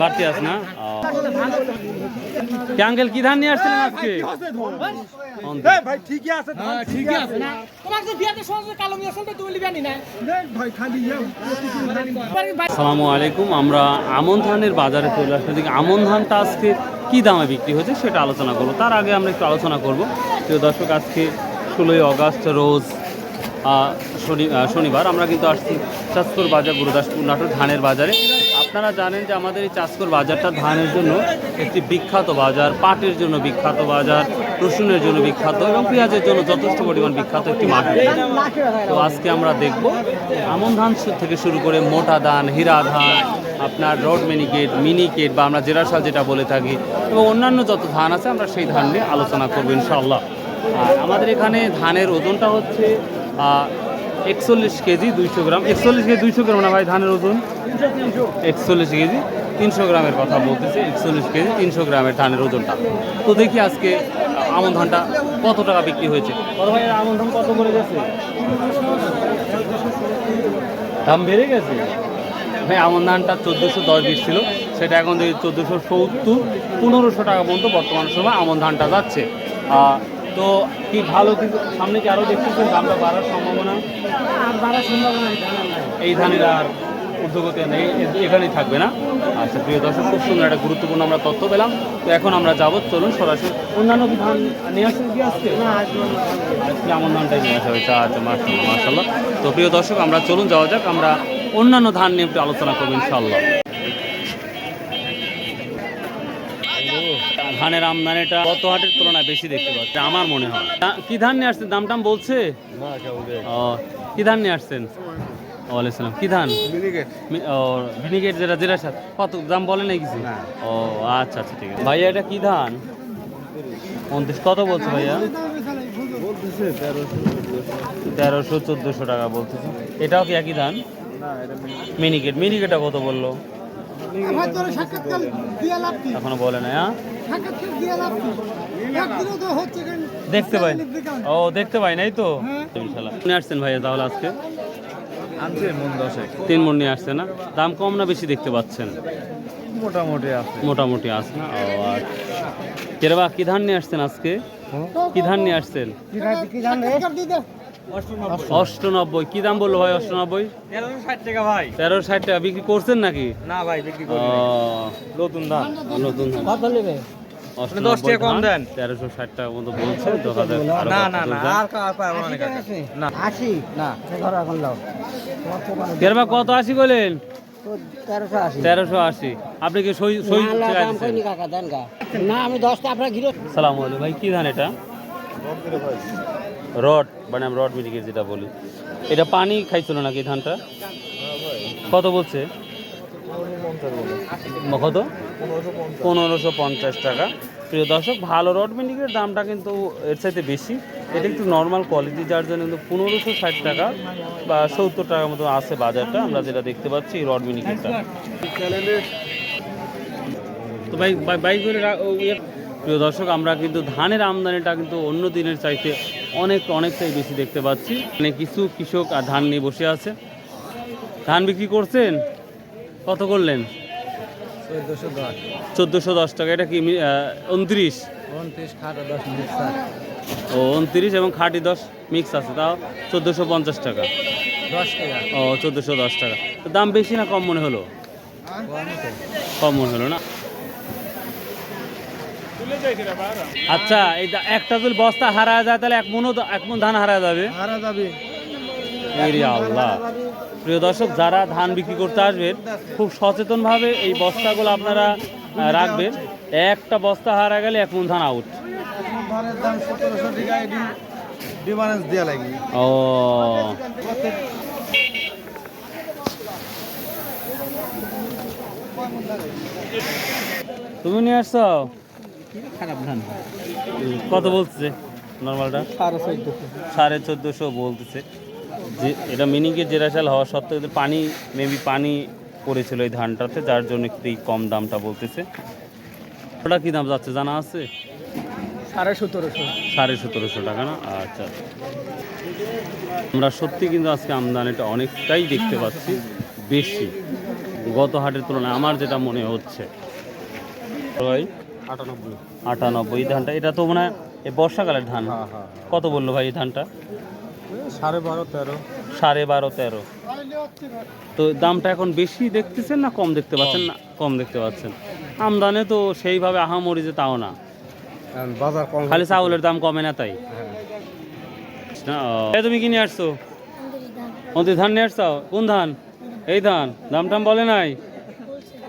বাড়তি আছে। না? আঙ্কেল কি ধান নিয়ে আসছিলেন আজকে? ভাই ঠিকই আছে হ্যাঁ ঠিকই আছে। তোমার যে বিয়াতে সহজে কালো মিয়া শুনতে তুমি লিবানি না ভাই খালি আসসালামু আলাইকুম। আমরা আমন ধানের বাজারে চলে আসলে আমন ধানটা আজকে কি দামে বিক্রি হচ্ছে সেটা আলোচনা করব। তার আগে আমরা একটু আলোচনা করব। প্রিয় দর্শক আজকে ষোলোই অগাস্ট রোজ শনি শনিবার আমরা কিন্তু আসছি চাঁদপুর বাজার গুরুদাসপুর নাটোর ধানের বাজারে। আপনারা জানেন যে আমাদের এই চাঁদপুর বাজারটা ধানের জন্য একটি বিখ্যাত বাজার, পাটের জন্য বিখ্যাত বাজার, রসুনের জন্য বিখ্যাত এবং পেঁয়াজের জন্য যথেষ্ট পরিমাণ বিখ্যাত একটি মার্কেট তো আজকে আমরা দেখব আমন ধান থেকে শুরু করে মোটা ধান, হীরা ধান, আপনার রড মিনিকেট মিনিকেট বা আমরা জেরাশাল যেটা বলে থাকি এবং অন্যান্য যত ধান আছে আমরা সেই ধান নিয়ে আলোচনা করব ইনশাআল্লাহ। আমাদের এখানে ধানের ওজনটা হচ্ছে একচল্লিশ কেজি দুইশো গ্রাম, একচল্লিশ কেজি দুইশো গ্রাম না ভাই ধানের ওজন? একচল্লিশ কেজি তিনশো গ্রামের কথা বলতেছে একচল্লিশ কেজি তিনশো গ্রামের ধানের ওজনটা। তো দেখি আজকে আমন ধানটা কত টাকা বিক্রি হয়েছে? আমন ধান কত করে গেছে? দাম বেড়ে গেছে? ভাই আমন ধানটা চোদ্দোশো দশ বিশ ছিল সেটা এখন দেখি চোদ্দোশো সত্তর পনেরোশো টাকা পর্যন্ত বর্তমান সময় আমন ধানটা যাচ্ছে। তো কি ভালো কিন্তু সামনে কি আরও দেখতেছেন? দামটা বাড়ার সম্ভাবনা? বাড়ার সম্ভাবনা এই ধানের আর ঊর্ধ্বগতি নেই এখানেই থাকবে না। আচ্ছা প্রিয় দর্শক খুব সুন্দর একটা গুরুত্বপূর্ণ আমরা তথ্য পেলাম। তো এখন আমরা যাব চলুন সরাসরি। অন্যান্য কি ধান নিয়ে আসছেন কি আজকে? আজকে আমন ধানটাই নিয়ে আসা হয়েছে আচ্ছা মার্শাল্লাহ মার্শাল্লাহ তো প্রিয় দর্শক আমরা চলুন যাওয়া যাক আমরা অন্যান্য ধান নিয়ে একটু আলোচনা করব ইনশাল্লাহ ধানের আমদানিটা গত হাটের তুলনায় বেশি দেখতে পাচ্ছি আমার মনে হয়। কি ধান নিয়ে আসছেন? দাম টাম বলছে? ও কি ধান নিয়ে আসছেন? ওয়ালাইসালাম কি ধান? মি- ও ভিনিগেট যেটা যেটা সাথে কত দাম বলে নাই কিছু? ও আচ্ছা আচ্ছা ঠিক আছে। ভাইয়া এটা কি ধান? উনত্রিশ কত বলছে ভাইয়া? তেরোশো চোদ্দোশো টাকা বলতেছে এটাও কি একই ধান? মিনিকেট মিনিকেটটা কত বলল? এখনও বলে না হ্যাঁ? দেখতে পাই। ও দেখতে পাই নাই তো? হ্যাঁ। ইনশাল্লাহ নিয়ে আসছেন ভাইয়া তাহলে আজকে? তিন মন নিয়ে আসছে না? দাম কম না বেশি দেখতে পাচ্ছেন? মোটামুটি আছে। মোটামুটি আছে না? ও আচ্ছা। কেরবা কি ধান নিয়ে আসছেন আজকে? কি ধান নিয়ে আসছেন? অষ্টনব্বই। কি দাম বলল ভাই অষ্টনব্বই? তেরোশো ষাট টাকা ভাই তেরো ষাট টাকা। বিক্রি করছেন নাকি? না ভাই বিক্রি নতুন দাম নতুন ধান। দশ টাকা কম দেন। তেরোশো ষাট টাকা মতো বলছে দেখা যাক না না না আর আশি কত আশি বলেন? তেরোশো আশি। আপনি কি সই সই না আমি দশটা আপনার ঘিরে সালাম আলাইকুম। ভাই কি ধান এটা? রড মানে আমি রড মিডিকেট যেটা বলি। এটা পানি খাইছিল নাকি ধানটা? কত বলছে? কত পনেরোশো পঞ্চাশ। টাকা। প্রিয় দর্শক ভালো রড মিডিকের দামটা কিন্তু এর চাইতে বেশি। এটা একটু নর্মাল কোয়ালিটি যার জন্য কিন্তু পনেরোশো ষাট টাকা বা সত্তর টাকার মতো আছে বাজারটা। আমরা যেটা দেখতে পাচ্ছি এই রড মিনিকেটটা তো ভাই বাইক করে ইয়ে। প্রিয় দর্শক আমরা কিন্তু ধানের আমদানিটা কিন্তু অন্য দিনের চাইতে অনেক অনেকটাই বেশি দেখতে পাচ্ছি। মানে কিছু কৃষক আর ধান নিয়ে বসে আছে। ধান বিক্রি করছেন? কত করলেন? চোদ্দশো দশ। টাকা এটা কি উনত্রিশ? ও উনত্রিশ এবং খাঁটি দশ মিক্স আছে তাও চোদ্দোশো পঞ্চাশ টাকা। ও চোদ্দোশো দশ টাকা। তো দাম বেশি না কম মনে হলো? কম মনে হলো। না? আচ্ছা এই একটা যদি বস্তা হারা যায় তাহলে এক মনও এক মন ধান হারা যাবে? হারা যাবে। আল্লাহ। প্রিয় দর্শক যারা ধান বিক্রি করতে আসবেন খুব সচেতনভাবে এই বস্তাগুলো আপনারা রাখবেন। একটা বস্তা হারা গেলে এক মন ধান আউট ও। তুমি নিয়ে আসছো? খারাপ ধান কত বলছে নর্মালটা সাড়ে চোদ্দশো। সাড়ে চোদ্দোশো বলতেছে। যে এটা মিনিকে জেরাশাল হওয়া সত্ত্বেও পানি মেবি পানি পড়েছিল এই ধানটাতে যার জন্য একটু কম দামটা বলতেছে। ওটা কি দাম যাচ্ছে জানা আছে? সাড়ে সতেরোশো। সাড়ে সতেরোশো টাকা না? আচ্ছা। আমরা সত্যি কিন্তু আজকে আমদানিটা অনেকটাই দেখতে পাচ্ছি বেশি। গত হাটের তুলনায় আমার যেটা মনে হচ্ছে। ভাই? আটানব্বই। আটানব্বই এই ধানটা। এটা তো মনে হয় বর্ষাকালের ধান। হ্যাঁ হ্যাঁ। কত বলল ভাই এই ধানটা? সাড়ে বারো তেরো। সাড়ে বারো তেরো। তো দামটা এখন বেশি দেখতেছেন না কম দেখতে পাচ্ছেন? না কম দেখতে পাচ্ছেন। আমদানে তো সেইভাবে আহামরি যে তাও না। বাজার কম খালি চাউলের দাম কমে না তাই? তুমি কি নিয়ে আসছো? মন্ত্রী ধান নিয়ে আসছো? কোন ধান? এই ধান। দাম টাম বলে নাই?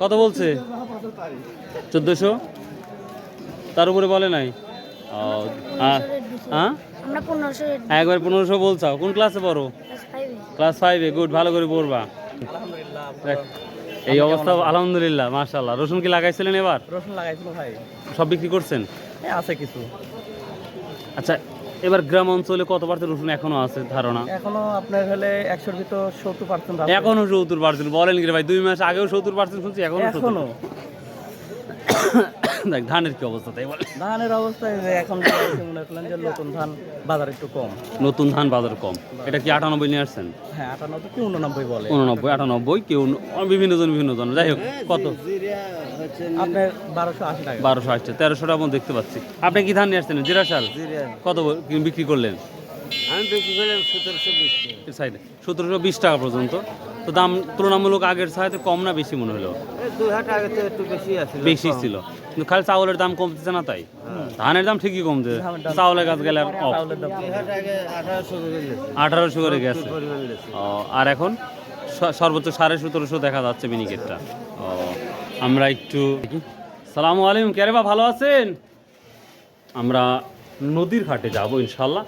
কত বলছে? চোদ্দোশো? তার উপরে বলে নাই? হ্যাঁ হ্যাঁ আমরা পনেরোশো একবার পনেরোশো বলছো? কোন ক্লাসে পড়ো? ক্লাস ফাইভে গুড ভালো করে পড়বা। এই অবস্থা আলহামদুলিল্লাহ মাশাল্লাহ রসুন কি লাগাইছিলেন এবার? রসুন লাগাইছিল ভাই। সব বিক্রি করছেন? আছে কিছু। আচ্ছা এবার গ্রাম অঞ্চলে কত পার্সেন্ট রসুন এখনও আছে ধারণা? এখনও আপনার হলে একশোর ভিতর সত্তর পার্সেন্ট এখনও সত্তর পার্সেন্ট বলেন কি রে ভাই দুই মাস আগেও সত্তর পার্সেন্ট শুনছি এখনও এখনও। 70 দেখ ধানের কি অবস্থা তাই বলে। ধানের অবস্থায় যে এখন মনে করলেন যে নতুন ধান বাজার একটু কম। নতুন ধান বাজার কম। এটা কি আটানব্বই নিয়ে আসছেন? হ্যাঁ আটানব্বই কি উননব্বই বলে? উননব্বই আটানব্বই কেউ বিভিন্ন জন বিভিন্ন জন। যাই হোক কত? আপনার বারোশো আশি টাকা। বারোশো আসছে তেরোশোটা মতো দেখতে পাচ্ছি। আপনি কি ধান নিয়ে আসছেন? জিরা সাল কত বিক্রি করলেন? আমি বিক্রি করলাম সতেরোশো বিশ। সাইডে। সতেরোশো বিশ টাকা পর্যন্ত। তো দাম তুলনামূলক আগের সাথে কম না বেশি মনে হলো? দুই হাট আগে একটু বেশি আছে বেশি ছিল। খালি চাউলের দাম কমতেছে না তাই। ধানের দাম ঠিকই কমছে চাউলের গাছ গেলে আঠারোশো করে গেছে। ও, আর এখন সর্বোচ্চ সাড়ে সতেরোশো দেখা যাচ্ছে মিনিকেটটা। ও আমরা একটু সালাম আলাইকুম কে বা ভালো আছেন? আমরা নদীর ঘাটে যাব ইনশাল্লাহ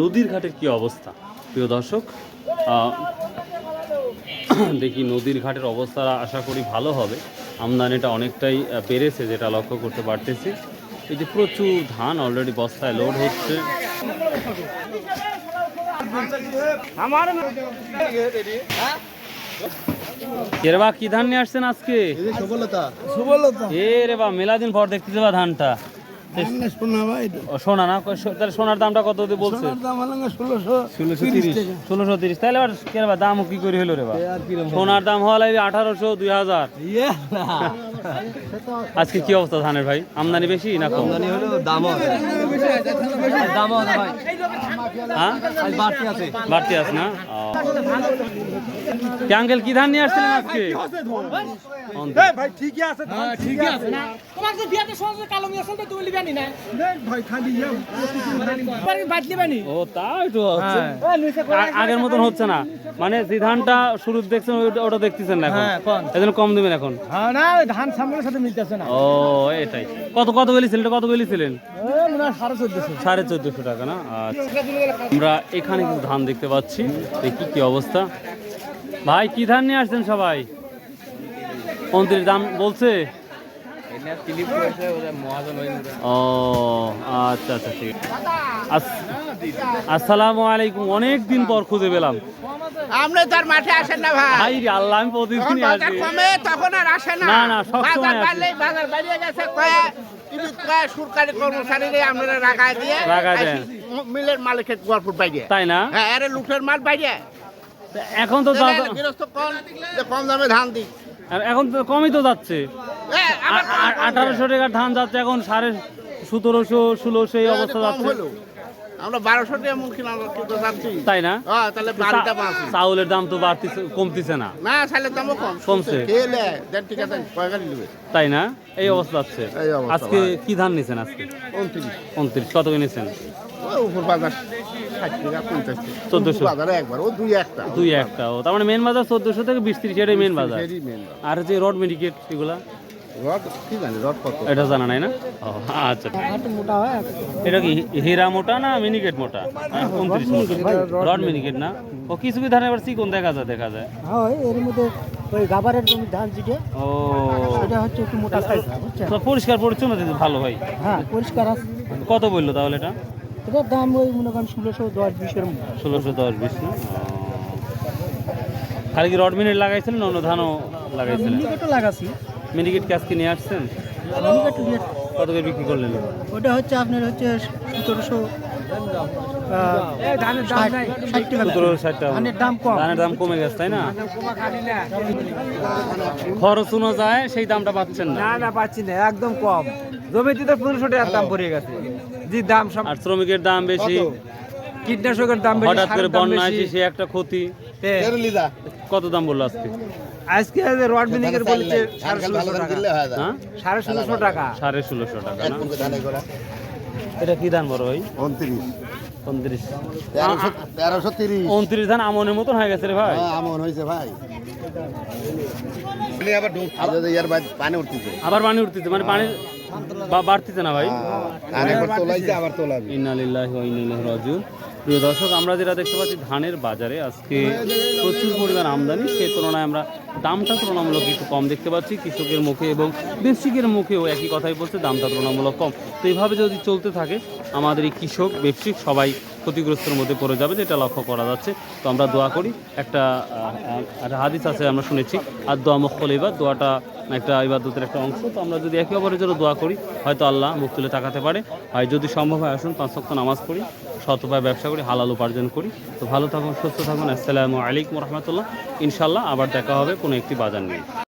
নদীর ঘাটের কি অবস্থা? প্রিয় দর্শক আহ, দেখি নদীর ঘাটের অবস্থা আশা করি ভালো হবে। আমদানিটা অনেকটাই বেড়েছে যেটা লক্ষ্য করতে পারতেছি। এই যে প্রচুর ধান অলরেডি বস্তায় লোড হচ্ছে। কে রে বা কি ধান নিয়ে আসছেন আজকে? এ রে বা মেলা দিন পর দেখতে দেবা ধানটা। সোনা না? তাহলে সোনার দামটা কত দিয়ে বলছে? ষোলোশো তিরিশ তাহলে কে বা দাম কি করে হলো রে বা? সোনার দাম হওয়া লাগবে আঠারোশো দুই হাজার। আজকে কি অবস্থা ধানের ভাই? আমদানি বেশি না কম? হলো দামও দামও ভাই। হ্যাঁ? বাড়তি আছে। বাড়তি আছে না? আঙ্কেল কি ধান নিয়ে আসছিলেন আজকে? ভাই ঠিকই আছে ঠিকই আছে। তোমার যে বিয়াতে সহজে কালো মিয়া চলতে তুমি না। ভাই খালি লিবানি ও তা একটু হচ্ছে আগের মতন হচ্ছে না। মানে যে ধানটা শুরু দেখছেন ওটা- দেখতেছেন না এখন। হ্যাঁ, এজন্য কম দিবেন এখন। হ্যাঁ না ধান সামনের সাথে মিলতেছে না। ও এটাই। কত কত বলেছিলেন এটা কত মনে হয় সাড়ে চোদ্দশো। টাকা না? আচ্ছা। আমরা এখানে কিছু ধান দেখতে পাচ্ছি। দেখি কি অবস্থা। ভাই কি ধান নিয়ে আসছেন সবাই? পঁয়ত্রিশ দাম বলছে? ও আচ্ছা আচ্ছা ঠিক আস- আসসালামু আলাইকুম অনেক দিন পর খুঁজে পেলাম। আপনি তার মাঠে আসেন না ভাই। ভাই আল্লাহ আমি যখন আসি কমে তখন আর আসে না। না, না, সবসময় বাজার আসে। বাজার বাড়িয়ে গেছে কয়া সরকারি কর্মচারীরা আপনারা রাখায় দিয়ে রাখায় দেন। মিলের মালিকের গল্প বাইরে। তাই না? হ্যাঁ আরে লুটের মাল বাইরে। এখন তো কম কম দামে ধান দিই এখন তো কমই তো যাচ্ছে। আঠারোশো টাকার ধান যাচ্ছে এখন সাড়ে সতেরোশো ষোলোশো এই অবস্থা যাচ্ছে। আমরা বারোশো টাকা মুখ কিনা যাচ্ছি। তাই না? হ্যাঁ তাহলে বাড়িটা চাউলের দাম তো বাড়তিছে কমতিছে না। না চালের দামও কম। কমছে। ঠিক আছে কয় গাড়ি নেবে? তাই না? এই অবস্থা যাচ্ছে। আজকে কি ধান নিছেন আজকে? উনত্রিশ। উনত্রিশ কত কিনেছেন উপর বাজার ষাট টাকা পঞ্চাশ টাকা। চোদ্দশো। বাজারে একবার ও দুই একটা। দুই একটা। ও তার মানে মেন বাজার চোদ্দশো থেকে বিশ ত্রিশ এটাই মেন বাজার। বাজার। আর যে রড মেডিকেট এগুলা? রড কি জানি রড কত? এটা জানা নাই না? ও আচ্ছা। মোটা হয় এটা কি হীরা মোটা না মিনিকেট মোটা? হ্যাঁ, উনত্রিশ রড মিনিকেট। না? ও কিছু কি ধানের এবার চিকন দেখা যায় দেখা যায়। হয় এর মধ্যে ওই গাবারের জমি ধান যেটা ও। সেটা হচ্ছে একটু মোটা সাইজ তো পরিষ্কার পরিচ্ছন্ন ভালো ভাই হ্যাঁ পরিষ্কার আছে। কত বলল তাহলে এটা? এটার দাম ওই মনে করেন ষোলোশো দশ বিশের ষোলোশো দশ বিশ না? খালি কি রড মিনিট লাগাইছিলেন না অন্য ধানও লাগাইছিলেন? লাগাছি। মিনিকেট কি আজকে নিয়ে আসছেন? মিনিকেট কত করে বিক্রি করলেন? ওটা হচ্ছে আপনার হচ্ছে সতেরোশো ধানের দাম কম। ধানের দাম কমে গেছে তাই না? খরচ যায় সেই দামটা পাচ্ছেন না। না না পাচ্ছি না একদম কম। জমিতে তো পনেরোশো টাকার দাম পড়ে গেছে। যে দাম আর শ্রমিকের দাম বেশি। কীটনাশকের দাম বেশি হঠাৎ করে বন্যা বেশি। সে একটা ক্ষতি। কত দাম বলল আজকে? আজকে রড মিনিকের বলেছে সাড়ে ষোলোশো টাকা। হ্যাঁ সাড়ে ষোলোশো টাকা। সাড়ে ষোলোশো টাকা এটা কি ধান বড় ভাই? উনত্রিশ। উনত্রিশ। তেরোশো তেরোশো তিরিশ। উনত্রিশ ধান আমনের মতন হয়ে গেছে রে ভাই। হ্যাঁ, আমন হয়েছে ভাই। আবার পানি উঠতেছে আবার পানি উঠতেছে। মানে পানি বা- বাড়তিছে না ভাই? একবার আবার তোলাবি ইন্নালিল্লাহি ওয়া ইন্না ইলাইহি রাজিউন। প্রিয় দর্শক আমরা যেটা দেখতে পাচ্ছি ধানের বাজারে আজকে প্রচুর পরিমাণ আমদানি। সেই তুলনায় আমরা দামটা তুলনামূলক একটু কম দেখতে পাচ্ছি কৃষকের মুখে এবং ব্যবসায়িকের মুখেও একই কথাই বলছে দামটা তুলনামূলক কম। তো এইভাবে যদি চলতে থাকে আমাদের এই কৃষক ব্যবসায়িক সবাই ক্ষতিগ্রস্তের মধ্যে পড়ে যাবে যেটা লক্ষ্য করা যাচ্ছে। তো আমরা দোয়া করি, একটা হাদিস আছে আমরা শুনেছি আর দোয়া মক্কল এবার দোয়াটা একটা ইবাদতের একটা অংশ। তো আমরা যদি একে অপরের জন্য দোয়া করি, হয়তো আল্লাহ মুখ তুলে তাকাতে পারে। আর যদি সম্ভব হয় আসুন, পাঁচ সপ্তাহ নামাজ পড়ি, শত উপায় ব্যবসা করি, হালাল উপার্জন করি। তো ভালো থাকুন, সুস্থ থাকুন। আসসালামু আলাইকুম রহমতুল্লাহ। ইনশাল্লাহ আবার দেখা হবে কোনো একটি বাজার নিয়ে।